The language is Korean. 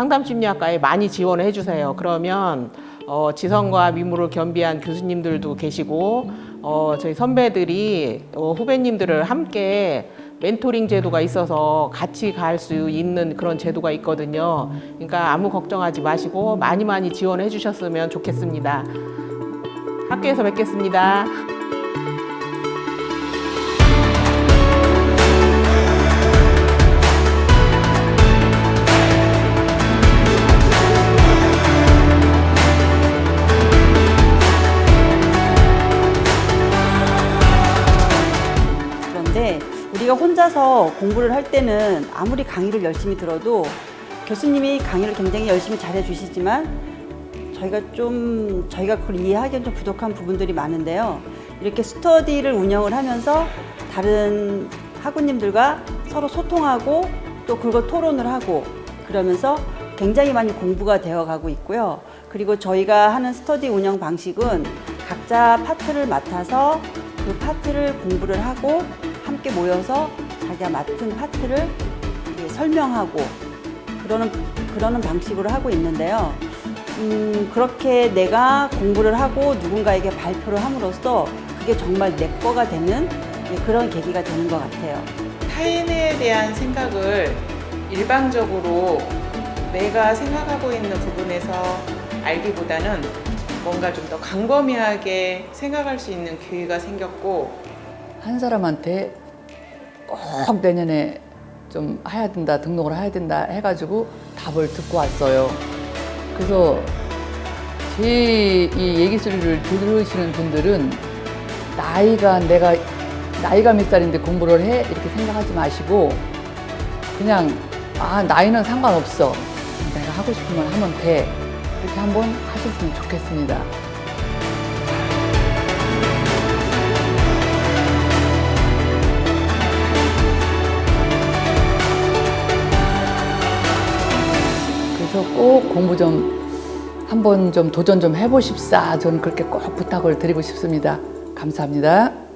상담 심리학과에 많이 지원을 해주세요. 그러면 어, 지성과 미모를 겸비한 교수님들도 계시고 어, 저희 선배들이 어, 후배님들을 함께 멘토링 제도가 있어서 같이 갈 수 있는 그런 제도가 있거든요. 그러니까 아무 걱정하지 마시고 많이 많이 지원해 주셨으면 좋겠습니다. 학교에서 뵙겠습니다. 그런데 우리가 혼자서 공부를 할 때는 아무리 강의를 열심히 들어도 교수님이 강의를 굉장히 열심히 잘해 주시지만 저희가 좀 저희가 그걸 이해하기엔 좀 부족한 부분들이 많은데요. 이렇게 스터디를 운영을 하면서 다른 학우님들과 서로 소통하고 또 그걸 토론을 하고 그러면서 굉장히 많이 공부가 되어 가고 있고요. 그리고 저희가 하는 스터디 운영 방식은 각자 파트를 맡아서 그 파트를 공부를 하고 함께 모여서 자기가 맡은 파트를 설명하고 그러는 그러는 방식으로 하고 있는데요. 음, 그렇게 내가 공부를 하고 누군가에게 발표를 함으로써 그게 정말 내 거가 되는 예, 그런 계기가 되는 것 같아요. 타인에 대한 생각을 일방적으로 내가 생각하고 있는 부분에서 알기보다는 뭔가 좀 더 광범위하게 생각할 수 있는 기회가 생겼고 한 사람한테 꼭 내년에 좀 해야 된다, 등록을 해야 된다 해가지고 답을 듣고 왔어요. 그래서 제 이 얘기 소리를 들으시는 분들은 나이가 내가 나이가 몇 살인데 공부를 해 이렇게 생각하지 마시고 그냥 아 나이는 상관없어 내가 하고 싶으면 하면 돼 이렇게 한번 하셨으면 좋겠습니다. 꼭 공부 좀 한번 좀 도전 좀 해보십사. 저는 그렇게 꼭 부탁을 드리고 싶습니다. 감사합니다.